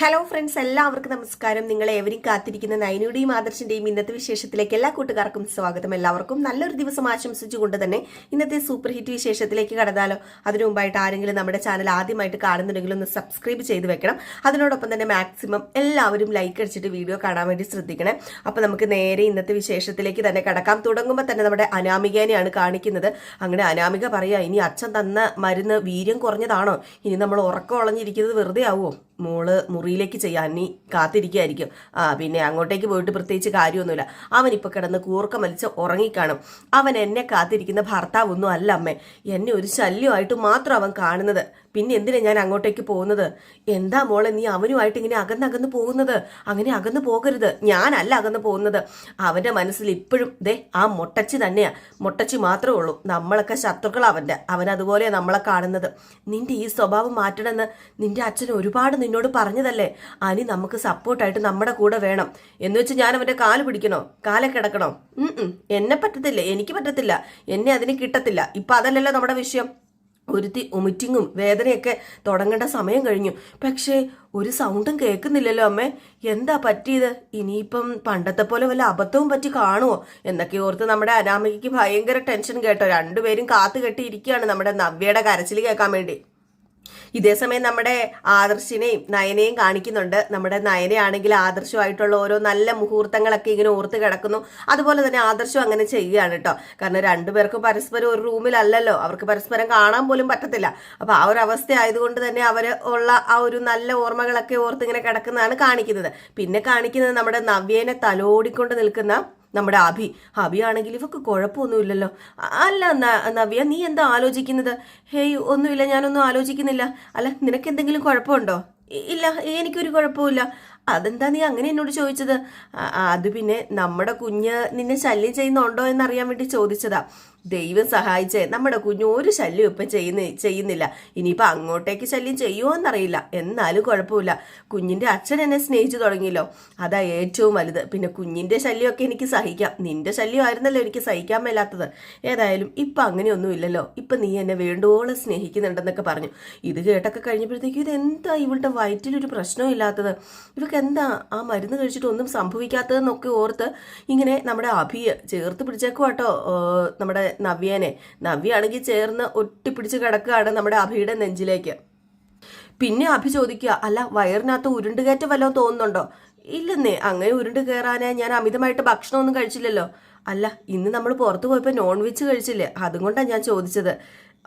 Hello friends എല്ലാവർക്കും നമസ്കാരം. നിങ്ങൾ എവരും കാത്തിരിക്കുന്ന നൈനയുടെയും ആദർശിന്റെയും ഇന്നത്തെ വിശേഷത്തിലേക്ക് എല്ലാ കൂട്ടുകാർക്കും സ്വാഗതം. എല്ലാവർക്കും നല്ലൊരു ദിവസം ആശംസിച്ചുകൊണ്ട് തന്നെ ഇന്നത്തെ സൂപ്പർ ഹിറ്റ് വിശേഷത്തിലേക്ക് കടന്നാലോ. അതിനു മുമ്പായിട്ട് ആരെങ്കിലും നമ്മുടെ ചാനൽ ആദ്യമായിട്ട് കാണുന്നുണ്ടെങ്കിൽ ഒന്ന് സബ്സ്ക്രൈബ് ചെയ്ത് വെക്കണം. അതിനോടൊപ്പം തന്നെ മാക്സിമം എല്ലാവരും ലൈക്ക് അടിച്ചിട്ട് വീഡിയോ കാണാൻ വേണ്ടി ശ്രദ്ധിക്കണം. അപ്പോൾ നമുക്ക് നേരെ ഇന്നത്തെ വിശേഷത്തിലേക്ക് തന്നെ കടക്കാം. തുടങ്ങുമ്പോൾ തന്നെ നമ്മുടെ അനാമികേനെയാണ് കാണിക്കുന്നത്. അങ്ങനെ അനാമിക പറയാ ഇനി അച്ഛൻ തന്ന മരുന്ന് വീര്യം കുറഞ്ഞതാണോ? ഇനി നമ്മൾ ഉറക്കം ഒളഞ്ഞിരിക്കുന്നത് വെറുതെ ആവുമോ? മോൾ മുറിയിലേക്ക് ചെയ്യാൻ നീ കാത്തിരിക്കുകയായിരിക്കും. ആ പിന്നെ അങ്ങോട്ടേക്ക് പോയിട്ട് പ്രത്യേകിച്ച് കാര്യമൊന്നുമില്ല. അവൻ ഇപ്പൊ കിടന്ന് കൂർക്കം വലിച്ച് ഉറങ്ങിക്കാണും. അവൻ എന്നെ കാത്തിരിക്കുന്ന ഭർത്താവൊന്നും അല്ല അമ്മേ. എന്നെ ഒരു ശല്യമായിട്ട് മാത്രം അവൻ കാണുന്നത്. പിന്നെ എന്തിനാ ഞാൻ അങ്ങോട്ടേക്ക് പോകുന്നത്? എന്താ മോളെ നീ അവനുമായിട്ട് ഇങ്ങനെ അകന്നകന്ന് പോകുന്നത്? അങ്ങനെ അകന്നു പോകരുത്. ഞാനല്ല അകന്നു പോകുന്നത്. അവന്റെ മനസ്സിൽ ഇപ്പോഴും ദേ ആ മുട്ടച്ചി തന്നെയാ. മുട്ടച്ചി മാത്രമേ ഉള്ളൂ. നമ്മളൊക്കെ ശത്രുക്കൾ അവന്റെ. അവൻ അതുപോലെ നമ്മളെ കാണുന്നത്. നിന്റെ ഈ സ്വഭാവം മാറ്റണമെന്ന് നിന്റെ അച്ഛൻ ഒരുപാട് നിന്നോട് പറഞ്ഞതല്ലേ? അനി നമുക്ക് സപ്പോർട്ടായിട്ട് നമ്മുടെ കൂടെ വേണം. എന്ന് വെച്ച് ഞാൻ അവന്റെ കാൽ പിടിക്കണോ? കാലെ കിടക്കണോ. എന്നെ പറ്റത്തില്ല. എനിക്ക് പറ്റത്തില്ല. എന്നെ അതിന് കിട്ടത്തില്ല. ഇപ്പൊ അതല്ലല്ലോ നമ്മുടെ വിഷയം. ഒരുത്തി ഒമിറ്റിങ്ങും വേദനയൊക്കെ തുടങ്ങേണ്ട സമയം കഴിഞ്ഞു. പക്ഷേ ഒരു സൗണ്ടും കേൾക്കുന്നില്ലല്ലോ അമ്മേ. എന്താ പറ്റിയത്? ഇനിയിപ്പം പണ്ടത്തെ പോലെ വല്ല അബദ്ധവും പറ്റി കാണുമോ എന്നൊക്കെ ഓർത്ത് നമ്മുടെ അനാമികയ്ക്ക് ഭയങ്കര ടെൻഷൻ കേട്ടോ. രണ്ടുപേരും കാത്തു കെട്ടിയിരിക്കുകയാണ് നമ്മുടെ നവ്യയുടെ കരച്ചിൽ കേൾക്കാൻ വേണ്ടി. ഇതേസമയം നമ്മുടെ ആദർശിനെയും നയനെയും കാണിക്കുന്നുണ്ട്. നമ്മുടെ നയനയാണെങ്കിൽ ആദർശമായിട്ടുള്ള ഓരോ നല്ല മുഹൂർത്തങ്ങളൊക്കെ ഇങ്ങനെ ഓർത്ത് കിടക്കുന്നു. അതുപോലെ തന്നെ ആദർശം അങ്ങനെ ചെയ്യുകയാണ് കേട്ടോ. കാരണം രണ്ടുപേർക്കും പരസ്പരം ഒരു റൂമിലല്ലല്ലോ. അവർക്ക് പരസ്പരം കാണാൻ പോലും പറ്റത്തില്ല. അപ്പൊ ആ ഒരു അവസ്ഥ ആയതുകൊണ്ട് തന്നെ അവർ ഉള്ള ആ ഒരു നല്ല ഓർമ്മകളൊക്കെ ഓർത്ത് ഇങ്ങനെ കിടക്കുന്നതാണ് കാണിക്കുന്നത്. പിന്നെ കാണിക്കുന്നത് നമ്മുടെ നവ്യേനെ തലോടിക്കൊണ്ട് നിൽക്കുന്ന നമ്മുടെ അഭി അഭി ആണെങ്കിൽ ഇവക്ക് കുഴപ്പമൊന്നുമില്ലല്ലോ. അല്ല നവ്യ നീ എന്താ ആലോചിക്കുന്നത്? ഹേയ് ഒന്നുമില്ല ഞാനൊന്നും ആലോചിക്കുന്നില്ല. അല്ല നിനക്ക് എന്തെങ്കിലും കുഴപ്പമുണ്ടോ ഇല്ല എനിക്കൊരു കുഴപ്പമില്ല അതെന്താ നീ അങ്ങനെ എന്നോട് ചോദിച്ചത്? അത് പിന്നെ നമ്മുടെ കുഞ്ഞ് നിന്നെ ശല്യം ചെയ്യുന്നുണ്ടോ എന്നറിയാൻ വേണ്ടി ചോദിച്ചതാ. ദൈവം സഹായിച്ചേ. നമ്മുടെ കുഞ്ഞു ഒരു ശല്യം ഇപ്പം ചെയ്യുന്ന ചെയ്യുന്നില്ല. ഇനിയിപ്പോൾ അങ്ങോട്ടേക്ക് ശല്യം ചെയ്യുമോ എന്നറിയില്ല. എന്നാലും കുഴപ്പമില്ല. കുഞ്ഞിന്റെ അച്ഛൻ എന്നെ സ്നേഹിച്ചു തുടങ്ങിയല്ലോ. അതാ ഏറ്റവും വലുത്. പിന്നെ കുഞ്ഞിന്റെ ശല്യമൊക്കെ എനിക്ക് സഹിക്കാം. നിന്റെ ശല്യമായിരുന്നല്ലോ എനിക്ക് സഹിക്കാൻ മേലാത്തത്. ഏതായാലും ഇപ്പം അങ്ങനെയൊന്നും ഇല്ലല്ലോ. ഇപ്പം നീ എന്നെ വേണ്ടുവോളം സ്നേഹിക്കുന്നുണ്ടെന്നൊക്കെ പറഞ്ഞു. ഇത് കേട്ടൊക്കെ കഴിഞ്ഞപ്പോഴത്തേക്കും ഇതെന്താ ഇവളുടെ വയറ്റിലൊരു പ്രശ്നവും ഇല്ലാത്തത്? ഇവക്ക് എന്താ ആ മരുന്ന് കഴിച്ചിട്ട് ഒന്നും സംഭവിക്കാത്തതെന്നൊക്കെ ഓർത്ത് ഇങ്ങനെ നമ്മുടെ അഭിയെ ചേർത്ത് പിടിച്ചേക്കുവാട്ടോ. നമ്മുടെ നവ്യേനെ. നവ്യാണെങ്കിൽ ചേർന്ന് ഒട്ടിപ്പിടിച്ച് കിടക്കുകയാണ് നമ്മുടെ അഭിയുടെ നെഞ്ചിലേക്ക്. പിന്നെ അഭി ചോദിക്കുക അല്ല വയറിനകത്ത് ഉരുണ്ടുകയറ്റം വല്ലതും തോന്നുന്നുണ്ടോ? ഇല്ലെന്നേ അങ്ങനെ ഉരുണ്ട് കയറാനേ ഞാൻ അമിതമായിട്ട് ഭക്ഷണമൊന്നും കഴിച്ചില്ലല്ലോ. അല്ല ഇന്ന് നമ്മൾ പുറത്തു പോയപ്പോൾ നോൺ വെജ് കഴിച്ചില്ലേ? അതും കൊണ്ടാണ് ഞാൻ ചോദിച്ചത്.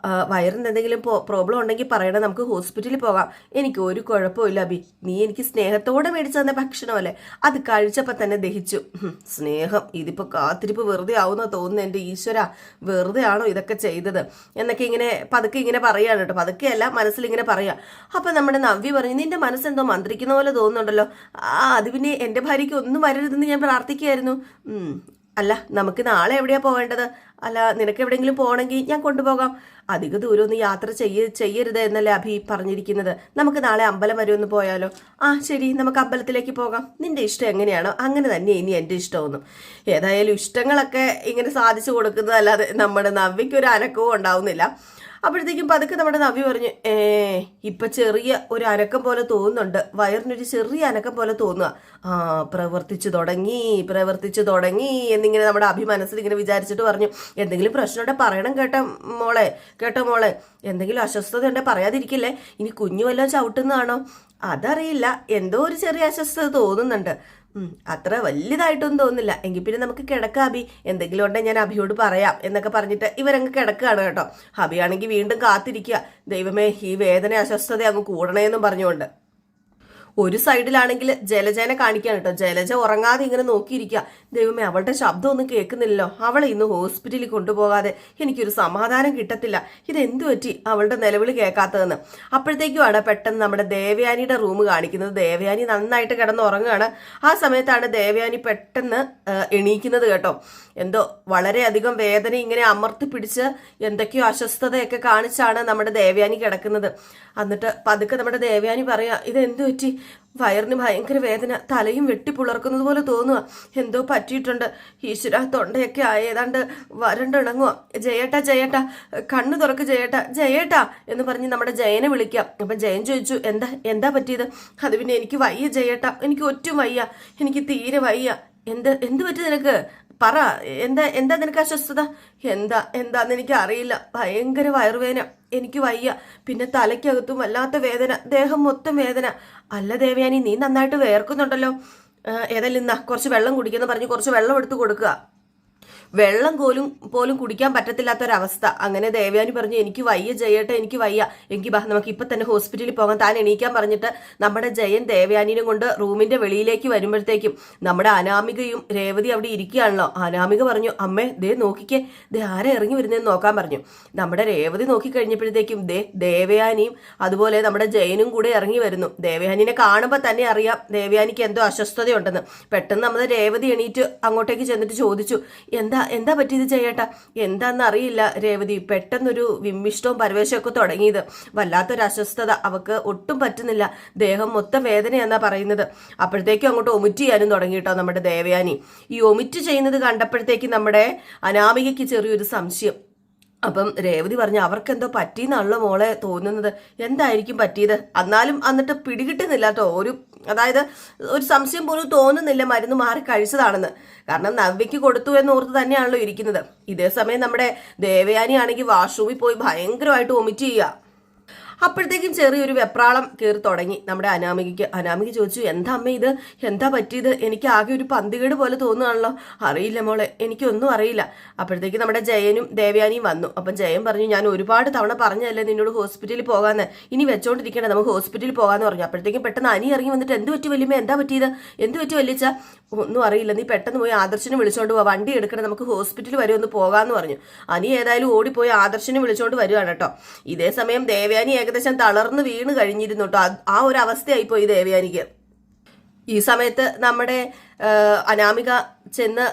വയറിന് എന്തെങ്കിലും പ്രോബ്ലം ഉണ്ടെങ്കിൽ പറയണം നമുക്ക് ഹോസ്പിറ്റലിൽ പോകാം. എനിക്ക് ഒരു കുഴപ്പമില്ല അബി നീ എനിക്ക് സ്നേഹത്തോടെ മേടിച്ചു തന്ന ഭക്ഷണമല്ലേ? അത് കഴിച്ചപ്പോൾ തന്നെ ദഹിച്ചു. സ്നേഹം. ഇതിപ്പോൾ കാത്തിരിപ്പ് വെറുതെ ആവുന്ന തോന്നുന്നു എന്റെ ഈശ്വര. വെറുതെ ആണോ ഇതൊക്കെ ചെയ്തത്? എന്നൊക്കെ ഇങ്ങനെ പതുക്കെ ഇങ്ങനെ പറയാണ് കേട്ടോ. പതുക്കെയല്ല മനസ്സിൽ ഇങ്ങനെ പറയാ. അപ്പം നമ്മുടെ നവ്യ പറഞ്ഞു നിന്റെ മനസ്സെന്തോ മന്ത്രിക്കുന്ന പോലെ തോന്നുന്നുണ്ടല്ലോ. ആ അത് പിന്നെ എന്റെ ഭാര്യയ്ക്ക് ഒന്നും വരരുതെന്ന് ഞാൻ പ്രാർത്ഥിക്കുകയായിരുന്നു. അല്ല നമുക്ക് നാളെ എവിടെയാ പോകേണ്ടത്? അല്ല നിനക്ക് എവിടെയെങ്കിലും പോകണമെങ്കിൽ ഞാൻ കൊണ്ടുപോകാം. അധിക ദൂരമൊന്നും യാത്ര ചെയ്യ ചെയ്യരുത് എന്നല്ലേ അഭി പറഞ്ഞിരിക്കുന്നത്. നമുക്ക് നാളെ അമ്പലം വരെ ഒന്ന് പോയാലോ? ആ ശരി നമുക്ക് അമ്പലത്തിലേക്ക് പോകാം. നിന്റെ ഇഷ്ടം എങ്ങനെയാണോ അങ്ങനെ തന്നെ ഇനി എന്റെ ഇഷ്ടമൊന്നും. ഏതായാലും ഇഷ്ടങ്ങളൊക്കെ ഇങ്ങനെ സാധിച്ചു കൊടുക്കുന്നതല്ലാതെ നമ്മുടെ നവ്യയ്ക്ക് ഒരു അനക്കവും ഉണ്ടാവുന്നില്ല. അപ്പോഴത്തേക്കും പതുക്കെ നമ്മുടെ നവി പറഞ്ഞു ഏ ഇപ്പൊ ചെറിയ ഒരു അനക്കം പോലെ തോന്നുന്നുണ്ട്. വയറിനൊരു ചെറിയ അനക്കം പോലെ തോന്നുക. ആ പ്രവർത്തിച്ചു തുടങ്ങി പ്രവർത്തിച്ചു തുടങ്ങി എന്നിങ്ങനെ നമ്മുടെ അഭി മനസ്സിൽ ഇങ്ങനെ വിചാരിച്ചിട്ട് പറഞ്ഞു. എന്തെങ്കിലും പ്രശ്നമുണ്ടെ പറയണം കേട്ട മോളെ കേട്ട മോളെ. എന്തെങ്കിലും അസ്വസ്ഥത ഉണ്ടെ പറയാതിരിക്കില്ലേ? ഇനി കുഞ്ഞു വല്ലതും ചവിട്ടുന്നതാണോ? അതറിയില്ല. എന്തോ ഒരു ചെറിയ അസ്വസ്ഥത തോന്നുന്നുണ്ട്. അത്ര വലിയതായിട്ടൊന്നും തോന്നില്ല എങ്കിൽ പിന്നെ നമുക്ക് കിടക്കാം അബി എന്തെങ്കിലും ഉണ്ടെങ്കിൽ ഞാൻ അഭിയോട് പറയാം എന്നൊക്കെ പറഞ്ഞിട്ട് ഇവരങ്ങ് കിടക്കുകയാണ് കേട്ടോ. അബിയാണെങ്കിൽ വീണ്ടും കാത്തിരിക്കുക. ദൈവമേ ഈ വേദന അസ്വസ്ഥത അങ്ങ് കൂടണേന്നും പറഞ്ഞുകൊണ്ട്. ഒരു സൈഡിലാണെങ്കിൽ ജലജനെ കാണിക്കാൻ കേട്ടോ. ജലജ ഉറങ്ങാതെ ഇങ്ങനെ നോക്കിയിരിക്കുക. ദൈവമേ അവളുടെ ശബ്ദമൊന്നും കേൾക്കുന്നില്ലല്ലോ. അവളെ ഇന്ന് ഹോസ്പിറ്റലിൽ കൊണ്ടുപോകാതെ എനിക്കൊരു സമാധാനം കിട്ടത്തില്ല. ഇതെന്തു പറ്റി അവളുടെ നിലവിളി കേൾക്കാത്തതെന്ന്? അപ്പോഴത്തേക്കുമാണ് പെട്ടെന്ന് നമ്മുടെ ദേവയാനിയുടെ റൂം കാണിക്കുന്നത്. ദേവയാനി നന്നായിട്ട് കിടന്ന് ഉറങ്ങുകയാണ് ആ സമയത്താണ് ദേവയാനി പെട്ടെന്ന് എണീക്കുന്നത് കേട്ടോ. എന്തോ വളരെയധികം വേദന ഇങ്ങനെ അമർത്തി പിടിച്ച് എന്തൊക്കെയോ അസ്വസ്ഥതയൊക്കെ കാണിച്ചാണ് നമ്മുടെ ദേവയാനി കിടക്കുന്നത്. എന്നിട്ട് പതുക്കെ നമ്മുടെ ദേവയാനി പറയാ ഇത് എന്തു പറ്റി? വയറിന് ഭയങ്കര വേദന തലയും വെട്ടിപ്പുളർക്കുന്നത് പോലെ തോന്നുക എന്തോ പറ്റിയിട്ടുണ്ട്. ഈശ്വര തൊണ്ടയൊക്കെ ആയതാണ്ട് വരണ്ടിണങ്ങുക ജയേട്ട ജയേട്ടാ കണ്ണു തുറക്ക് ജയേട്ട ജയേട്ട എന്ന് പറഞ്ഞ് നമ്മുടെ ജയനെ വിളിക്കാം. അപ്പം ജയൻ ചോദിച്ചു എന്താ എന്താ പറ്റിയത്? അത് പിന്നെ എനിക്ക് വയ്യ ജയേട്ട. എനിക്ക് ഒറ്റും വയ്യ. എനിക്ക് തീരെ വയ്യ. എന്ത് എന്ത് പറ്റി നിനക്ക്? പറ. എന്താ എന്താ നിനക്ക് അസ്വസ്ഥത? എന്താ എന്താന്ന് എനിക്ക് അറിയില്ല ഭയങ്കര വയറുവേദന. എനിക്ക് വയ്യ. പിന്നെ തലയ്ക്കകത്തും വല്ലാത്ത വേദന. ദേഹം മൊത്തം വേദന. അല്ല ദേവയാനി നീ നന്നായിട്ട് വേർക്കുന്നുണ്ടല്ലോ. ഏതായാലും ഇന്നാ കുറച്ച് വെള്ളം കുടിക്കുന്ന പറഞ്ഞ് കുറച്ച് വെള്ളം എടുത്ത് കൊടുക്കുക. വെള്ളം പോലും പോലും കുടിക്കാൻ പറ്റത്തില്ലാത്തൊരവസ്ഥ. അങ്ങനെ ദേവയാനി പറഞ്ഞു എനിക്ക് വയ്യ ജയേട്ട എനിക്ക് വയ്യ. എനിക്ക് ബാ നമുക്ക് ഇപ്പൊ തന്നെ ഹോസ്പിറ്റലിൽ പോകാൻ താൻ എണീക്കാൻ പറഞ്ഞിട്ട് നമ്മുടെ ജയൻ ദേവയാനിനെ കൊണ്ട് റൂമിന്റെ വെളിയിലേക്ക് വരുമ്പോഴത്തേക്കും നമ്മുടെ അനാമികയും രേവതി അവിടെ ഇരിക്കുകയാണല്ലോ. അനാമിക പറഞ്ഞു അമ്മേ ദേ നോക്കിക്കേ. ദേ ആരെ ഇറങ്ങി വരുന്നതെന്ന് നോക്കാൻ പറഞ്ഞു. നമ്മുടെ രേവതി നോക്കിക്കഴിഞ്ഞപ്പോഴത്തേക്കും ദേ ദേവയാനിയും അതുപോലെ നമ്മുടെ ജയനും കൂടെ ഇറങ്ങി വരുന്നു. ദേവയാനിനെ കാണുമ്പോൾ തന്നെ അറിയാം ദേവയാനിക്ക് എന്തോ അസ്വസ്ഥതയുണ്ടെന്ന്. പെട്ടെന്ന് നമ്മുടെ രേവതി എണീറ്റ് അങ്ങോട്ടേക്ക് ചെന്നിട്ട് ചോദിച്ചു എന്താ എന്താ എന്താ പറ്റിയത് ചെയ്യട്ട എന്താന്ന് അറിയില്ല രേവതി. പെട്ടെന്നൊരു വിമ്മിഷ്ടവും പരവേശമൊക്കെ തുടങ്ങിയത്. വല്ലാത്തൊരു അസ്വസ്ഥത. അവക്ക് ഒട്ടും പറ്റുന്നില്ല. ദേഹം മൊത്തം വേദനയെന്നാ പറയുന്നത്. അപ്പോഴത്തേക്കും അങ്ങോട്ട് ഒമിറ്റ് ചെയ്യാനും തുടങ്ങി കേട്ടോ നമ്മുടെ ദേവയാനി. ഈ ഒമിറ്റ് ചെയ്യുന്നത് കണ്ടപ്പോഴത്തേക്കും നമ്മുടെ അനാമികയ്ക്ക് ചെറിയൊരു സംശയം. അപ്പം രേവതി പറഞ്ഞു അവർക്കെന്തോ പറ്റിയെന്നാണല്ലോ മോളെ തോന്നുന്നത്. എന്തായിരിക്കും പറ്റിയത്? എന്നാലും എന്നിട്ട് പിടികിട്ടുന്നില്ല കേട്ടോ. ഒരു അതായത് ഒരു സംശയം പോലും തോന്നുന്നില്ല മരുന്ന് മാറി കഴിച്ചതാണെന്ന്. കാരണം നവ്യയ്ക്ക് കൊടുത്തു എന്ന് ഓർത്ത് തന്നെയാണല്ലോ ഇരിക്കുന്നത്. ഇതേ സമയം നമ്മുടെ ദേവയാനി ആണെങ്കിൽ വാഷ്റൂമിൽ പോയി ഭയങ്കരമായിട്ട് വൊമിറ്റ് ചെയ്യുക. അപ്പോഴത്തേക്കും ചെറിയൊരു വെപ്രാളം കയറി തുടങ്ങി. നമ്മുടെ അനാമികയ്ക്ക് അനാമിക ചോദിച്ചു എന്താ അമ്മ ഇത്? എന്താ പറ്റിയത്? എനിക്ക് ആകെ ഒരു പന്തികേട് പോലെ തോന്നുകയാണല്ലോ. അറിയില്ല മോളെ എനിക്കൊന്നും അറിയില്ല. അപ്പോഴത്തേക്ക് നമ്മുടെ ജയനും ദേവയാനിയും വന്നു. അപ്പം ജയൻ പറഞ്ഞു ഞാൻ ഒരുപാട് തവണ പറഞ്ഞതല്ലേ നിന്നോട് ഹോസ്പിറ്റലിൽ പോകാന്ന്. ഇനി വെച്ചോണ്ടിരിക്കണ്ട നമുക്ക് ഹോസ്പിറ്റലിൽ പോകാന്ന് പറഞ്ഞു. അപ്പോഴത്തേക്കും പെട്ടെന്ന് അനി ഇറങ്ങി വന്നിട്ട് എന്ത് പറ്റി വലിയ എന്താ പറ്റിയത്? എന്ത് പറ്റി വല്യച്ച? ഒന്നും അറിയില്ല. നീ പെട്ടെന്ന് പോയി ആദർശിനെ വിളിച്ചോണ്ട് പോവാ. വണ്ടി എടുക്കണം നമുക്ക് ഹോസ്പിറ്റലിൽ വരെ ഒന്ന് പോകാന്ന് പറഞ്ഞു. അനി ഏതായാലും ഓടിപ്പോയി ആദർശിനെ വിളിച്ചോണ്ട് വരുവാണ് കേട്ടോ. ഇതേ സമയം ദേവയാനി ഏകദേശം തളർന്ന് വീണ് കഴിഞ്ഞിരുന്നു കേട്ടോ. ആ ഒരു അവസ്ഥയായിപ്പോയി ദേവയാനിക്ക്. ഈ സമയത്ത് നമ്മുടെ അനാമിക ചെന്ന്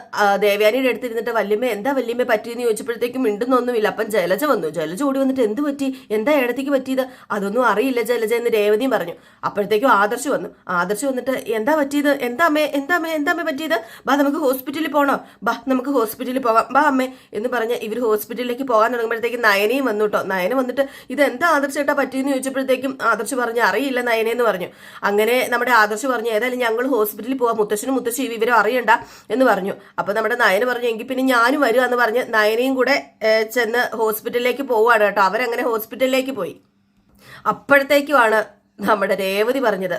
ദേവ്യാനിയുടെ അടുത്തിരുന്നിട്ട് വല്യമ്മ എന്താ വല്യമ്മ പറ്റിയെന്ന് ചോദിച്ചപ്പോഴത്തേക്കും മിണ്ടുന്നൊന്നുമില്ല. അപ്പം ജലജ വന്നു. ജലജ ഓടി വന്നിട്ട് എന്ത് പറ്റി? എന്താ ഇടത്തേക്ക് പറ്റിയത്? അതൊന്നും അറിയില്ല ജലജ എന്ന് രേവതിയും പറഞ്ഞു. അപ്പോഴത്തേക്കും ആദർശ് വന്നു. ആദർശ് വന്നിട്ട് എന്താ പറ്റിയത്? എന്താ അമ്മേ? എന്താ അമ്മേ? എന്താ അമ്മേ പറ്റിയത്? ബാ നമുക്ക് ഹോസ്പിറ്റലിൽ പോകണോ ബാ നമുക്ക് ഹോസ്പിറ്റലിൽ പോകാം ബാ അമ്മേ എന്ന് പറഞ്ഞ് ഇവർ ഹോസ്പിറ്റലിലേക്ക് പോകാൻ തുടങ്ങുമ്പോഴത്തേക്കും നയനയും വന്നു കേട്ടോ നയന വന്നിട്ട് ഇത് എന്താ ആദർശ് ഏട്ടാ പറ്റിയെന്ന് ചോദിച്ചപ്പോഴത്തേക്കും ആദർശ് പറഞ്ഞു അറിയില്ല നയനയെന്ന് പറഞ്ഞു. അങ്ങനെ നമ്മുടെ ആദർശ് പറഞ്ഞു ഏതായാലും ഞങ്ങൾ ഹോസ്പിറ്റലിൽ പോവാം. മുത്തശ്ശനും മുത്തശ്ശി വിവരം അറിയണ്ട എന്ന് പറഞ്ഞു. അപ്പൊ നമ്മുടെ നയന പറഞ്ഞു എങ്കിൽ പിന്നെ ഞാനും വരിക എന്ന് പറഞ്ഞ് നയനയും കൂടെ ചെന്ന് ഹോസ്പിറ്റലിലേക്ക് പോവാണ് കേട്ടോ. അവരങ്ങനെ ഹോസ്പിറ്റലിലേക്ക് പോയി. അപ്പോഴത്തേക്കുമാണ് നമ്മുടെ രേവതി പറഞ്ഞത്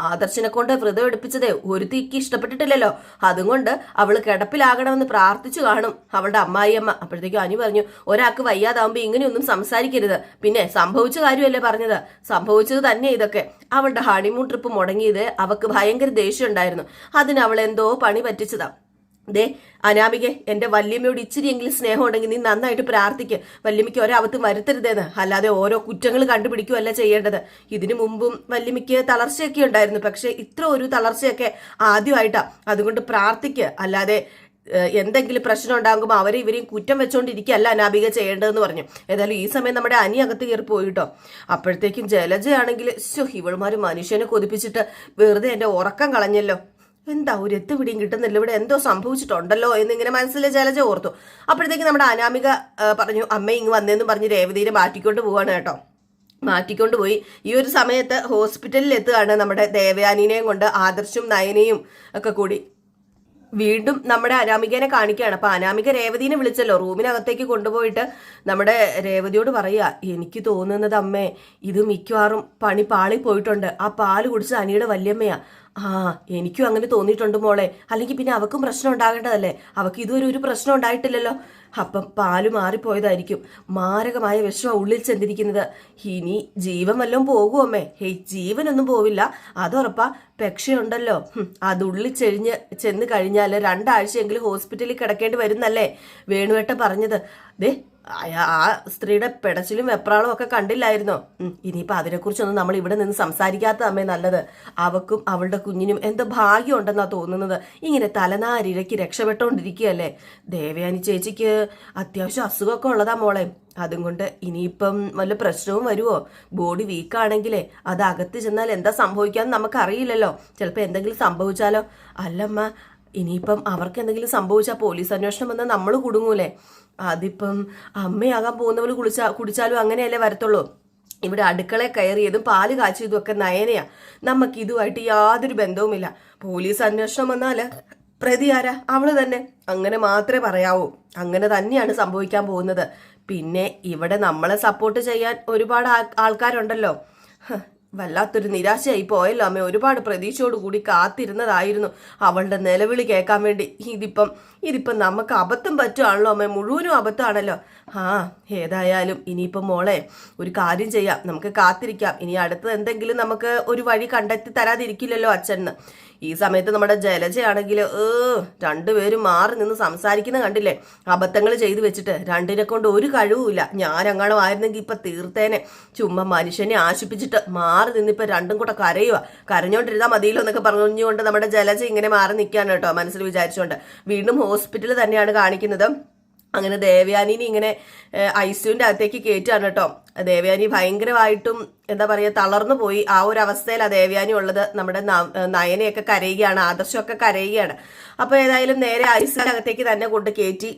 ആദർശനെ കൊണ്ട് വ്രതം എടുപ്പിച്ചതേ ഒരു തീക്ക് ഇഷ്ടപ്പെട്ടിട്ടില്ലല്ലോ. അതുകൊണ്ട് അവൾ കിടപ്പിലാകണമെന്ന് പ്രാർത്ഥിച്ചു കാണും അവളുടെ അമ്മായിയമ്മ. അപ്പോഴത്തേക്കും അനു പറഞ്ഞു ഒരാൾക്ക് വയ്യാതാവുമ്പോൾ ഇങ്ങനെയൊന്നും സംസാരിക്കരുത്. പിന്നെ സംഭവിച്ച കാര്യമല്ലേ പറഞ്ഞത്? സംഭവിച്ചത് തന്നെ ഇതൊക്കെ. അവളുടെ ഹണിമൂൺ ട്രിപ്പ് മുടങ്ങിയത് അവക്ക് ഭയങ്കര ദേഷ്യം ഉണ്ടായിരുന്നു. അതിന് അവൾ എന്തോ പണി പറ്റിച്ചതാ. ദേ അനാമികെ എന്റെ വല്യമ്മയോട് ഇച്ചിരിയെങ്കിലും സ്നേഹം ഉണ്ടെങ്കിൽ നീ നന്നായിട്ട് പ്രാർത്ഥിക്കുക വല്യമ്മയ്ക്ക് ഒരവത്തും വരുത്തരുതെന്ന്. അല്ലാതെ ഓരോ കുറ്റങ്ങൾ കണ്ടുപിടിക്കുകയല്ല ചെയ്യേണ്ടത്. ഇതിനു മുമ്പും വല്യമ്മയ്ക്ക് തളർച്ചയൊക്കെ ഉണ്ടായിരുന്നു. പക്ഷേ ഇത്ര ഒരു തളർച്ചയൊക്കെ ആദ്യമായിട്ടാണ് അതുകൊണ്ട് പ്രാർത്ഥിക്ക്. അല്ലാതെ എന്തെങ്കിലും പ്രശ്നം ഉണ്ടാകുമ്പോൾ അവരെ ഇവരെയും കുറ്റം വെച്ചുകൊണ്ടിരിക്കുകയല്ല അനാമിക ചെയ്യേണ്ടതെന്ന് പറഞ്ഞു. ഏതായാലും ഈ സമയം നമ്മുടെ അനി അകത്ത് കയറി പോയിട്ടോ. അപ്പോഴത്തേക്കും ജലജയാണെങ്കിൽ ശോ ഇവൾമാര് മനുഷ്യനെ കൊതിപ്പിച്ചിട്ട് വെറുതെ എന്റെ ഉറക്കം കളഞ്ഞല്ലോ. എന്താ ഒരു എത്ത് പിടിയും കിട്ടുന്നില്ല. ഇവിടെ എന്തോ സംഭവിച്ചിട്ടുണ്ടല്ലോ എന്നിങ്ങനെ മനസ്സിൽ ജലജ ഓർത്തു. അപ്പോഴത്തേക്ക് നമ്മുടെ അനാമിക പറഞ്ഞു അമ്മ ഇങ്ങ് വന്നേന്ന് പറഞ്ഞ് രേവതിയെ മാറ്റിക്കൊണ്ട് പോവാണ് കേട്ടോ. മാറ്റിക്കൊണ്ട് പോയി. ഈ ഒരു സമയത്ത് ഹോസ്പിറ്റലിൽ എത്തുകയാണ് നമ്മുടെ ദേവയാനിനെയും കൊണ്ട് ആദർശും നയനയും ഒക്കെ കൂടി. വീണ്ടും നമ്മുടെ അനാമികനെ കാണിക്കുകയാണ്. അപ്പൊ അനാമിക രേവതിനെ വിളിച്ചല്ലോ. റൂമിനകത്തേക്ക് കൊണ്ടുപോയിട്ട് നമ്മുടെ രേവതിയോട് പറയുക എനിക്ക് തോന്നുന്നത് അമ്മേ ഇത് മിക്കവാറും പണി പാളി പോയിട്ടുണ്ട് ആ പാൽ കുടിച്ച് അനിയുടെ വല്യമ്മയാ. ആ എനിക്കും അങ്ങനെ തോന്നിയിട്ടുണ്ട് മോളെ. അല്ലെങ്കിൽ പിന്നെ അവക്കും പ്രശ്നം ഉണ്ടാകേണ്ടതല്ലേ? അവക്ക് ഇതുവരെ ഒരു പ്രശ്നം ഉണ്ടായിട്ടില്ലല്ലോ. അപ്പം പാൽ മാറിപ്പോയതായിരിക്കും. മാരകമായ വിഷം ഉള്ളിൽ ചെന്നിരിക്കുന്നത്. ഇനി ജീവൻ വല്ലതും പോകും അമ്മേ. ഹേയ് ജീവനൊന്നും പോവില്ല. അതുറപ്പാ പക്ഷയുണ്ടല്ലോ ഉണ്ടല്ലോ അത് ഉള്ളിൽ ചെഴിഞ്ഞ് ചെന്ന് കഴിഞ്ഞാൽ രണ്ടാഴ്ചയെങ്കിലും ഹോസ്പിറ്റലിൽ കിടക്കേണ്ടി വരുന്നല്ലേ? വേണുവേട്ട പറഞ്ഞത്. ദേ ആ സ്ത്രീയുടെ പെടച്ചിലും വെപ്രാളും ഒക്കെ കണ്ടില്ലായിരുന്നോ? ഉം, ഇനിയിപ്പോ അതിനെക്കുറിച്ചൊന്നും നമ്മൾ ഇവിടെ നിന്ന് സംസാരിക്കാത്ത അമ്മേ നല്ലത്. അവക്കും അവളുടെ കുഞ്ഞിനും എന്ത് ഭാഗ്യം ഉണ്ടെന്നാ തോന്നുന്നത്. ഇങ്ങനെ തലനാരിഴയ്ക്ക് രക്ഷപ്പെട്ടോണ്ടിരിക്കുകയല്ലേ ദേവയാനി ചേച്ചിക്ക് അത്യാവശ്യം അസുഖമൊക്കെ ഉള്ളതാ മോളെ. അതും കൊണ്ട് ഇനിയിപ്പം വല്ല പ്രശ്നവും വരുമോ ബോഡി വീക്കാണെങ്കിലേ അത് അകത്ത് ചെന്നാൽ എന്താ സംഭവിക്കാന്ന് നമുക്കറിയില്ലല്ലോ. ചിലപ്പോ എന്തെങ്കിലും സംഭവിച്ചാലോ? അല്ലമ്മ ഇനിയിപ്പം അവർക്ക് എന്തെങ്കിലും സംഭവിച്ചാൽ പോലീസ് അന്വേഷണം വന്നാൽ നമ്മൾ കുടുങ്ങൂലേ? അതിപ്പം അമ്മയാകാൻ പോകുന്നവർ കുളിച്ചാ കുടിച്ചാലും അങ്ങനെയല്ലേ വരത്തുള്ളൂ. ഇവിടെ അടുക്കള കയറിയതും പാൽ കാച്ചിയതും ഒക്കെ നയനയാ. നമുക്ക് ഇതുമായിട്ട് യാതൊരു ബന്ധവുമില്ല. പോലീസ് അന്വേഷണം വന്നാൽ പ്രതി ആരാ? അവൾ തന്നെ. അങ്ങനെ മാത്രമേ പറയാവൂ. അങ്ങനെ തന്നെയാണ് സംഭവിക്കാൻ പോകുന്നത്. പിന്നെ ഇവിടെ നമ്മളെ സപ്പോർട്ട് ചെയ്യാൻ ഒരുപാട് ആൾ- ആൾക്കാരുണ്ടല്ലോ. വല്ലാത്തൊരു നിരാശയായി പോയല്ലോ അമ്മ. ഒരുപാട് പ്രതീക്ഷയോടുകൂടി കാത്തിരുന്നതായിരുന്നു അവളുടെ നിലവിളി കേൾക്കാൻ വേണ്ടി. ഇതിപ്പം ഇതിപ്പം നമുക്ക് അബദ്ധം പറ്റുവാണല്ലോ അമ്മ. മുഴുവനും അബദ്ധമാണല്ലോ. ആ ഏതായാലും ഇനിയിപ്പം മോളെ ഒരു കാര്യം ചെയ്യാം. നമുക്ക് കാത്തിരിക്കാം. ഇനി അടുത്തത് എന്തെങ്കിലും നമുക്ക് ഒരു വഴി കണ്ടെത്തി തരാതിരിക്കില്ലല്ലോ അച്ഛന്. ഈ സമയത്ത് നമ്മുടെ ജലജയാണെങ്കിൽ ഏ രണ്ടുപേരും മാറി നിന്ന് സംസാരിക്കുന്ന കണ്ടില്ലേ? അബദ്ധങ്ങൾ ചെയ്തു വെച്ചിട്ട് രണ്ടിനെ കൊണ്ട് ഒരു കഴിവുമില്ല ഞാൻ അങ്ങനെ ആയിരുന്നെങ്കിൽ ഇപ്പൊ തീർത്തേനെ. ചുമ്മാ മനുഷ്യനെ ആശിപ്പിച്ചിട്ട് മാറി നിന്നിപ്പോ രണ്ടും കൂടെ കരയുക കരഞ്ഞോണ്ടിരുന്നാ മതിയല്ലോ എന്നൊക്കെ പറഞ്ഞുകൊണ്ട് നമ്മുടെ ജലജ ഇങ്ങനെ മാറി നിൽക്കുകയാണ് കേട്ടോ മനസ്സിൽ വിചാരിച്ചുകൊണ്ട്. വീണ്ടും ഹോസ്പിറ്റലിൽ തന്നെയാണ് കാണിക്കുന്നത്. അങ്ങനെ ദേവയാനിനെ ഇങ്ങനെ ഐ സിയുവിന്റെ അകത്തേക്ക് കയറ്റുകയാണ് കേട്ടോ. ദേവയാനി ഭയങ്കരമായിട്ടും എന്താ പറയുക തളർന്നു പോയി. ആ ഒരു അവസ്ഥയിലാണ് ദേവയാനി ഉള്ളത്. നമ്മുടെ നയനയൊക്കെ കരയുകയാണ് ആദർശമൊക്കെ കരയുകയാണ്. അപ്പോൾ ഏതായാലും നേരെ ഐ സിയുടെ അകത്തേക്ക് തന്നെ കൊണ്ട് കയറ്റി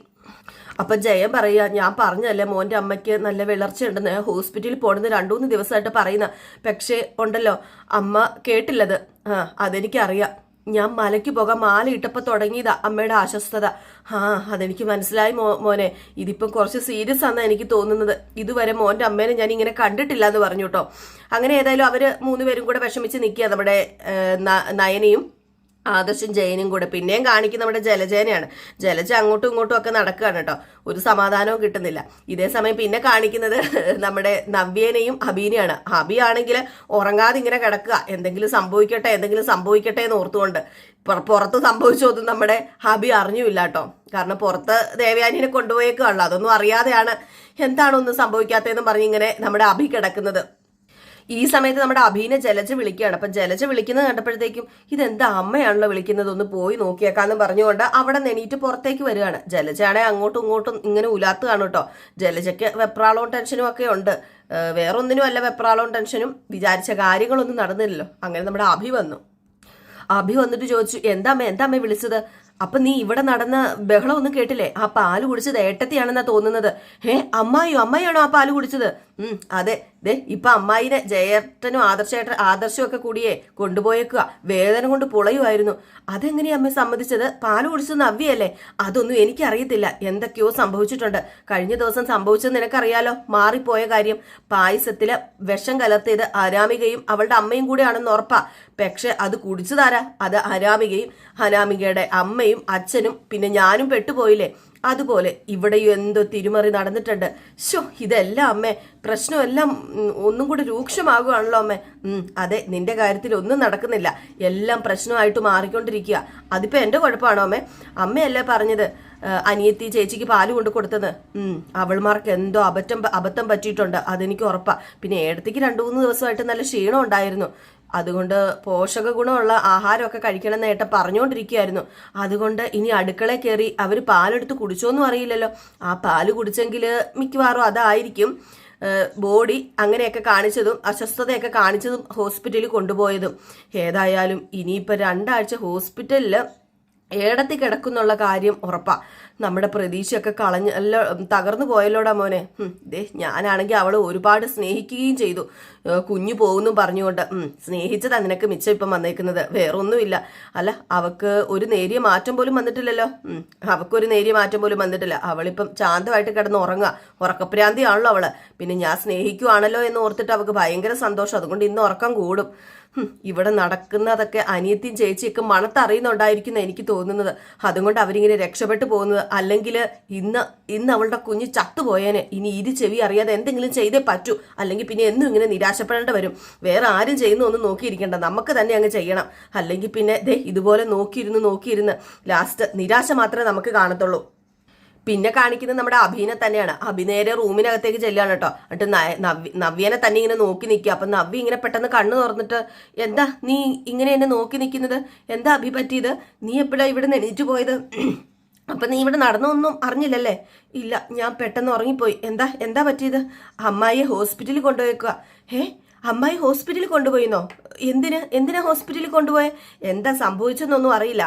അപ്പൊ ജയം പറയുക ഞാൻ പറഞ്ഞല്ലേ മോന്റെ അമ്മയ്ക്ക് നല്ല വിളർച്ചയുണ്ടെന്ന് ഹോസ്പിറ്റലിൽ പോണെന്ന് രണ്ടു മൂന്ന് ദിവസമായിട്ട് പറയുന്ന. പക്ഷേ ഉണ്ടല്ലോ അമ്മ കേട്ടില്ലത്. ആ അതെനിക്കറിയാം. ഞാൻ മലയ്ക്ക് പോകാൻ മാല ഇട്ടപ്പോ തുടങ്ങിയതാ അമ്മയുടെ അസ്വസ്ഥത ആ അതെനിക്ക് മനസ്സിലായി മോ മോനെ. ഇതിപ്പം കുറച്ച് സീരിയസ് ആണെന്ന് എനിക്ക് തോന്നുന്നത്. ഇതുവരെ മോന്റെ അമ്മേനെ ഞാൻ ഇങ്ങനെ കണ്ടിട്ടില്ല എന്ന് പറഞ്ഞു കേട്ടോ അങ്ങനെ ഏതായാലും അവർ മൂന്നുപേരും കൂടെ വിഷമിച്ച് നിൽക്കുക നമ്മുടെ നയനയും ആദർശും ജയനും കൂടെ. പിന്നെയും കാണിക്കുന്ന നമ്മുടെ ജലജേനയാണ്. ജലജ അങ്ങോട്ടും ഇങ്ങോട്ടും ഒക്കെ നടക്കുകയാണ് കേട്ടോ. ഒരു സമാധാനവും കിട്ടുന്നില്ല. ഇതേ സമയം പിന്നെ കാണിക്കുന്നത് നമ്മുടെ നവ്യേനെയും അബീനെയാണ്. അബി ആണെങ്കിൽ ഉറങ്ങാതെ ഇങ്ങനെ കിടക്കുക. എന്തെങ്കിലും സംഭവിക്കട്ടെ എന്തെങ്കിലും സംഭവിക്കട്ടെ എന്ന് ഓർത്തുകൊണ്ട്. പുറ- പുറത്ത് സംഭവിച്ചതൊന്നും നമ്മുടെ ഹബി അറിഞ്ഞുമില്ല കേട്ടോ. കാരണം പുറത്ത് ദേവയാനിനെ കൊണ്ടുപോയേക്കുള്ളൂ അതൊന്നും അറിയാതെയാണ് എന്താണൊന്നും സംഭവിക്കാത്തതെന്ന് പറഞ്ഞ് ഇങ്ങനെ നമ്മുടെ അഭി കിടക്കുന്നത്. ഈ സമയത്ത് നമ്മുടെ അഭിനെ ജലജ വിളിക്കുകയാണ്. അപ്പൊ ജലജ വിളിക്കുന്നത് കണ്ടപ്പോഴത്തേക്കും ഇതെന്താ അമ്മയാണല്ലോ വിളിക്കുന്നത്? ഒന്ന് പോയി നോക്കിയേക്കാന്ന് പറഞ്ഞുകൊണ്ട് അവിടെ നെണീറ്റ് പുറത്തേക്ക് വരികയാണ്. ജലജയാണെ അങ്ങോട്ടും ഇങ്ങോട്ടും ഇങ്ങനെ ഉലാത്തുകയാണ് കേട്ടോ ജലജയ്ക്ക് വെപ്രാളവും ടെൻഷനും ഒക്കെ ഉണ്ട്. വേറൊന്നിനും അല്ല വെപ്രാളവും ടെൻഷനും. വിചാരിച്ച കാര്യങ്ങളൊന്നും നടന്നില്ലല്ലോ. അങ്ങനെ നമ്മുടെ അഭി വന്നു. അഭി വന്നിട്ട് ചോദിച്ചു എന്താ അമ്മ എന്താ അമ്മ വിളിച്ചത്? അപ്പൊ നീ ഇവിടെ നടന്ന ബഹളം ഒന്നും കേട്ടില്ലേ? ആ പാൽ കുടിച്ചത് ഏട്ടത്തിയാണെന്നാ തോന്നുന്നത്. ഏ അമ്മായിയോ? അമ്മായിയാണോ ആ പാൽ കുടിച്ചത്? ഉം അതെ. ദേ ഇപ്പൊ അമ്മായിനെ ജയേട്ടനും ആദർശേട്ട ആദർശവും ഒക്കെ കൂടിയേ കൊണ്ടുപോയേക്കുക. വേദന കൊണ്ട് പുളയുമായിരുന്നു. അതെങ്ങനെയാ അമ്മ സമ്മതിച്ചത്? പാൽ കുടിച്ചത് നവ്യല്ലേ അതൊന്നും എനിക്കറിയത്തില്ല. എന്തൊക്കെയോ സംഭവിച്ചിട്ടുണ്ട്. കഴിഞ്ഞ ദിവസം സംഭവിച്ചത് നിനക്കറിയാലോ? മാറിപ്പോയ കാര്യം. പായസത്തിൽ വിഷം കലർത്തിയത് അനാമികയും അവളുടെ അമ്മയും കൂടെയാണെന്ന് ഉറപ്പാ. പക്ഷെ അത് കുടിച്ചതാരാ? അത് അനാമികയും അനാമികയുടെ അമ്മയും അച്ഛനും പിന്നെ ഞാനും പെട്ടുപോയില്ലേ? അതുപോലെ ഇവിടെയും എന്തോ തിരുമറി നടന്നിട്ടുണ്ട്. ഷോ ഇതെല്ലാം അമ്മേ പ്രശ്നമെല്ലാം ഒന്നും കൂടി രൂക്ഷമാകുകയാണല്ലോ അമ്മേ. അതെ നിന്റെ കാര്യത്തിൽ ഒന്നും നടക്കുന്നില്ല. എല്ലാം പ്രശ്നമായിട്ട് മാറിക്കൊണ്ടിരിക്കുക. അതിപ്പോൾ എന്റെ കുഴപ്പമാണോ അമ്മേ? അമ്മയല്ലേ പറഞ്ഞത് അനിയത്തി ചേച്ചിക്ക് പാൽ കൊണ്ട് കൊടുത്തത്. അവൾമാർക്ക് എന്തോ അബദ്ധം അബദ്ധം പറ്റിയിട്ടുണ്ട്. അതെനിക്ക് ഉറപ്പാ. പിന്നെ ഏടത്തേക്ക് രണ്ടു മൂന്ന് ദിവസമായിട്ട് നല്ല ക്ഷീണം ഉണ്ടായിരുന്നു. അതുകൊണ്ട് പോഷക ഗുണമുള്ള ആഹാരമൊക്കെ കഴിക്കണം എന്ന് പറഞ്ഞുകൊണ്ടിരിക്കുകയായിരുന്നു. അതുകൊണ്ട് ഇനി അടുക്കളയിൽ കയറി അവർ പാലെടുത്ത് കുടിച്ചോന്നും അറിയില്ലല്ലോ. ആ പാൽ കുടിച്ചെങ്കിൽ മിക്കവാറും അതായിരിക്കും ബോഡി അങ്ങനെയൊക്കെ കാണിച്ചതും അസ്വസ്ഥതയൊക്കെ കാണിച്ചതും ഹോസ്പിറ്റലിൽ കൊണ്ടുപോയതും. ഏതായാലും ഇനിയിപ്പോൾ രണ്ടാഴ്ച ഹോസ്പിറ്റലിൽ ഏടത്തി കിടക്കുന്നുള്ള കാര്യം ഉറപ്പാ. നമ്മുടെ പ്രതീക്ഷയൊക്കെ കളഞ്ഞ് അല്ല തകർന്നു പോയല്ലോടാ മോനെ. ദേ ഞാനാണെങ്കിൽ അവളെ ഒരുപാട് സ്നേഹിക്കുകയും ചെയ്തു. കുഞ്ഞു പോകുന്നു പറഞ്ഞുകൊണ്ട്. സ്നേഹിച്ചതാ നിനക്ക് മിച്ചം ഇപ്പം വന്നേക്കുന്നത്. വേറൊന്നുമില്ല. അല്ല അവക്ക് ഒരു നേരിയ മാറ്റം പോലും വന്നിട്ടില്ലല്ലോ. അവക്കൊരു നേരിയ മാറ്റം പോലും വന്നിട്ടില്ല. അവളിപ്പം ശാന്തമായിട്ട് കിടന്ന് ഉറങ്ങുക. ഉറക്കപ്രാന്തിയാണല്ലോ അവൾ. പിന്നെ ഞാൻ സ്നേഹിക്കുവാണല്ലോ എന്ന് ഓർത്തിട്ട് അവക്ക് ഭയങ്കര സന്തോഷം. അതുകൊണ്ട് ഇന്ന് ഉറക്കം കൂടും. ഇവിടെ നടക്കുന്നതൊക്കെ അനിയത്തിയും ചേച്ചിയൊക്കെ മണത്തറിയുന്നുണ്ടായിരിക്കുന്ന എനിക്ക് തോന്നുന്നത്. അതുകൊണ്ട് അവരിങ്ങനെ രക്ഷപ്പെട്ടു പോകുന്നത്. അല്ലെങ്കിൽ ഇന്ന് ഇന്ന് അവളുടെ കുഞ്ഞ് ചത്തുപോയേനെ. ഇനി ഇരു ചെവി അറിയാതെ എന്തെങ്കിലും ചെയ്തേ പറ്റൂ. അല്ലെങ്കിൽ പിന്നെ എന്നും ഇങ്ങനെ നിരാശപ്പെടേണ്ടി വരും. വേറെ ആരും ചെയ്യുന്ന ഒന്നും നോക്കിയിരിക്കേണ്ട. നമുക്ക് തന്നെ അങ്ങ് ചെയ്യണം. അല്ലെങ്കിൽ പിന്നെ ദേ ഇതുപോലെ നോക്കിയിരുന്ന് നോക്കിയിരുന്ന് ലാസ്റ്റ് നിരാശ മാത്രമേ നമുക്ക് കാണത്തുള്ളൂ. പിന്നെ കാണിക്കുന്നത് നമ്മുടെ അഭിനെ തന്നെയാണ്. അഭി നേരെ റൂമിനകത്തേക്ക് ചെല്ലുകയാണ് കേട്ടോ. എന്നിട്ട് നവ്യനെ തന്നെ ഇങ്ങനെ നോക്കി നിൽക്കുക. അപ്പം നവ്യ ഇങ്ങനെ പെട്ടെന്ന് കണ്ണു തുറന്നിട്ട് എന്താ നീ ഇങ്ങനെ എന്നെ നോക്കി നിൽക്കുന്നത്? എന്താ അഭി പറ്റിയത്? നീ എപ്പോഴാ ഇവിടെ നിന്ന് എണീറ്റ് പോയത്? അപ്പം നീ ഇവിടെ നടന്നൊന്നും അറിഞ്ഞില്ലല്ലേ? ഇല്ല ഞാൻ പെട്ടെന്ന് ഉറങ്ങിപ്പോയി. എന്താ എന്താ പറ്റിയത്? അമ്മായിയെ ഹോസ്പിറ്റലിൽ കൊണ്ടുപോയേക്കുക ഏ അമ്മായി ഹോസ്പിറ്റലിൽ കൊണ്ടുപോയിന്നോ എന്തിന്? എന്തിനാ ഹോസ്പിറ്റലിൽ കൊണ്ടുപോയെ? എന്താ സംഭവിച്ചെന്നൊന്നും അറിയില്ല.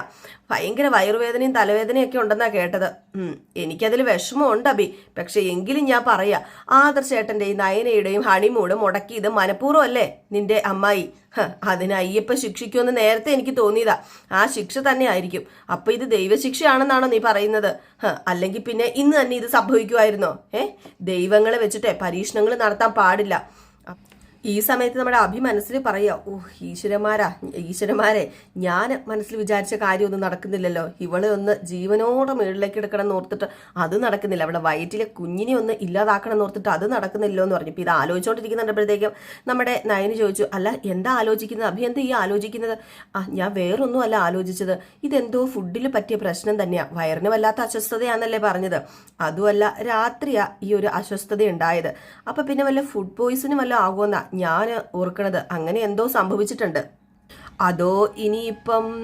ഭയങ്കര വയറുവേദനയും തലവേദനയും ഒക്കെ ഉണ്ടെന്നാ കേട്ടത്. എനിക്കതിൽ വിഷമമുണ്ട് അബി പക്ഷെ എങ്കിലും ഞാൻ പറയാ ആദർശേട്ടന്റെയും നയനയുടെയും ഹണിമൂണും മുടക്കിയത് മനഃപൂർവം അല്ലേ നിന്റെ അമ്മായി? അതിനെ അയ്യപ്പ ശിക്ഷിക്കുമെന്ന് നേരത്തെ എനിക്ക് തോന്നിയതാ. ആ ശിക്ഷ തന്നെ ആയിരിക്കും. അപ്പൊ ഇത് ദൈവശിക്ഷയാണെന്നാണോ നീ പറയുന്നത്? അല്ലെങ്കിൽ പിന്നെ ഇന്ന് തന്നെ ഇത് സംഭവിക്കുമായിരുന്നോ? ഏ ദൈവങ്ങളെ വെച്ചിട്ടേ പരീക്ഷണങ്ങൾ നടത്താൻ പാടില്ല. ഈ സമയത്ത് നമ്മുടെ അഭി മനസ്സിൽ പറയാ ഓ ഈശ്വരന്മാരാ ഈശ്വരന്മാരെ ഞാൻ മനസ്സിൽ വിചാരിച്ച കാര്യമൊന്നും നടക്കുന്നില്ലല്ലോ. ഇവളെ ഒന്ന് ജീവനോടെ മുകളിലേക്ക് എടുക്കണം എന്ന് ഓർത്തിട്ട് അത് നടക്കുന്നില്ല. അവളെ വയറ്റിലെ കുഞ്ഞിനെ ഒന്ന് ഇല്ലാതാക്കണം എന്ന് ഓർത്തിട്ട് അത് നടക്കുന്നില്ലോ എന്ന് പറഞ്ഞു. ഇപ്പൊ ഇത് ആലോചിച്ചുകൊണ്ടിരിക്കുന്നുണ്ടപ്പോഴത്തേക്കും നമ്മുടെ നയന് ചോദിച്ചു അല്ല എന്താ ആലോചിക്കുന്നത്? അഭി എന്താ ഈ ആലോചിക്കുന്നത്? ആ ഞാൻ വേറൊന്നും അല്ല ആലോചിച്ചത്. ഇതെന്തോ ഫുഡിൽ പറ്റിയ പ്രശ്നം തന്നെയാണ് വയറിന് വല്ലാത്ത അസ്വസ്ഥതയാണെന്നല്ലേ പറഞ്ഞത്. അതുമല്ല രാത്രിയാ ഈ ഒരു അസ്വസ്ഥത ഉണ്ടായത് അപ്പൊ പിന്നെ വല്ല ഫുഡ് പോയിസണും വല്ല ആകുമെന്നാ ഞാൻ ഓർക്കണത് അങ്ങനെ എന്തോ സംഭവിച്ചിട്ടുണ്ട്. അതോ ഇനിയിപ്പം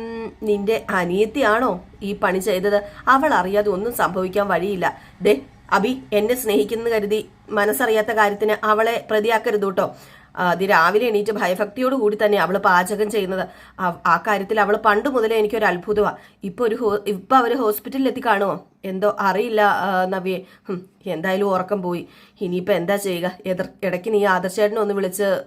നിന്റെ അനിയത്തിയാണോ ഈ പണി ചെയ്തത്? അവൾ അറിയാതെ ഒന്നും സംഭവിക്കാൻ വഴിയില്ല. ദേ അബി എന്നെ സ്നേഹിക്കുന്നു കരുതി മനസ്സറിയാത്ത കാര്യത്തിന് അവളെ പ്രതിയാക്കരുത് കേട്ടോ. അത് രാവിലെ എണീറ്റ് ഭയഭക്തിയോട് കൂടി തന്നെ അവൾ പാചകം ചെയ്യുന്നത്. ആ- കാര്യത്തിൽ അവൾ പണ്ട് മുതലേ എനിക്കൊരു അത്ഭുതമാണ് ഇപ്പൊ ഒരു ഹോ- ഇപ്പൊ ഹോസ്പിറ്റലിൽ എത്തി കാണുമോ എന്തോ അറിയില്ല നവ്യെ. എന്തായാലും ഉറക്കം പോയി. ഇനിയിപ്പോൾ എന്താ ചെയ്യുക? എതിർ ഇടയ്ക്ക് നീ ആദർശേട്ടനെ ഒന്ന് വിളിച്ച്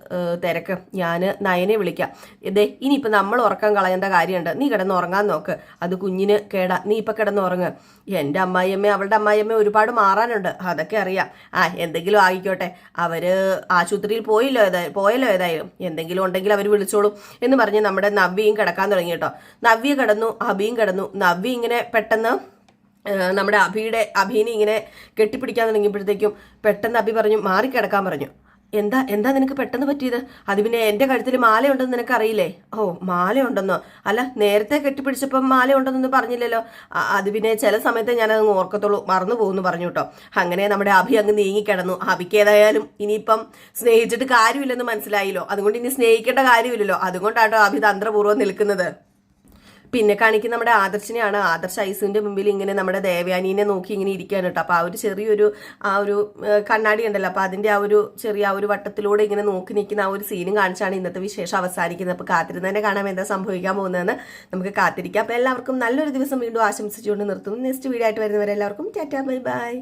തിരക്ക്. ഞാൻ നയനെ വിളിക്കാം. ഇതേ ഇനിയിപ്പോൾ നമ്മൾ ഉറക്കം കളയേണ്ട കാര്യമുണ്ട്. നീ കിടന്ന് ഉറങ്ങാൻ നോക്ക്. അത് കുഞ്ഞിന് കേടാ. നീ ഇപ്പം കിടന്ന് ഉറങ്ങ്. എന്റെ അമ്മായിയമ്മ അവളുടെ അമ്മായിയമ്മ ഒരുപാട് മാറാനുണ്ട്. അതൊക്കെ അറിയാം. ആ എന്തെങ്കിലും ആയിക്കോട്ടെ. അവർ ആശുപത്രിയിൽ പോയില്ലോ ഏതായാലും പോയല്ലോ ഏതായാലും. എന്തെങ്കിലും ഉണ്ടെങ്കിൽ അവർ വിളിച്ചോളും എന്ന് പറഞ്ഞ് നമ്മുടെ നവ്യയും കിടക്കാൻ തുടങ്ങി കേട്ടോ. നവ്യ കിടന്നു അബിയും കിടന്നു. നവ്യ ഇങ്ങനെ പെട്ടെന്ന് നമ്മുടെ അഭിയുടെ അഭിനെ ഇങ്ങനെ കെട്ടിപ്പിടിക്കാൻ തുടങ്ങിയപ്പോഴത്തേക്കും പെട്ടെന്ന് അഭി പറഞ്ഞു മാറിക്കിടക്കാൻ പറഞ്ഞു. എന്താ എന്താ നിനക്ക് പെട്ടെന്ന് പറ്റിയത്? അത് പിന്നെ എന്റെ കഴുത്തിൽ മാലയുണ്ടെന്ന് നിനക്ക് അറിയില്ലേ ഓ മാലയുണ്ടെന്നോ? അല്ല നേരത്തെ കെട്ടിപ്പിടിച്ചപ്പം മാലയുണ്ടെന്നൊന്നും പറഞ്ഞില്ലല്ലോ. അത് പിന്നെ ചില സമയത്ത് ഞാനത് ഓർക്കത്തുള്ളൂ. മറന്നു പോകുന്നു പറഞ്ഞു കേട്ടോ. അങ്ങനെ നമ്മുടെ അഭി അങ്ങ് നീങ്ങിക്കിടന്നു. അഭിക്ക് ഏതായാലും ഇനിയിപ്പം സ്നേഹിച്ചിട്ട് കാര്യമില്ലെന്ന് മനസ്സിലായില്ലോ. അതുകൊണ്ട് ഇനി സ്നേഹിക്കേണ്ട കാര്യമില്ലല്ലോ. അതുകൊണ്ടാട്ടോ അഭി തന്ത്രപൂർവം നിൽക്കുന്നത്. പിന്നെ കാണിക്കുന്ന നമ്മുടെ ആദർശിനെയാണ്. ആദർശ് ഐസുവിന്റെ മുമ്പിൽ ഇങ്ങനെ നമ്മുടെ ദേവയാനീനെ നോക്കി ഇങ്ങനെ ഇരിക്കുകയാണ് കേട്ടോ. അപ്പോൾ ആ ഒരു ചെറിയൊരു ആ ഒരു കണ്ണാടി ഉണ്ടല്ലോ. അപ്പോൾ അതിന്റെ ആ ഒരു ചെറിയ ആ ഒരു വട്ടത്തിലൂടെ ഇങ്ങനെ നോക്കി നിൽക്കുന്ന ആ ഒരു സീനും കാണിച്ചാണ് ഇന്നത്തെ വിശേഷം അവസാനിക്കുന്നത്. അപ്പോൾ കാത്തിരുന്ന് കാണാം കാണാൻ എന്താ സംഭവിക്കാൻ പോകുന്നതെന്ന് നമുക്ക് കാത്തിരിക്കാം. അപ്പോൾ എല്ലാവർക്കും നല്ലൊരു ദിവസം വീണ്ടും ആശംസിച്ചുകൊണ്ട് നിർത്തുന്നു. നെക്സ്റ്റ് വീഡിയോ ആയിട്ട് വരുന്നവരെല്ലാവർക്കും ടാറ്റാ ബൈ ബൈ.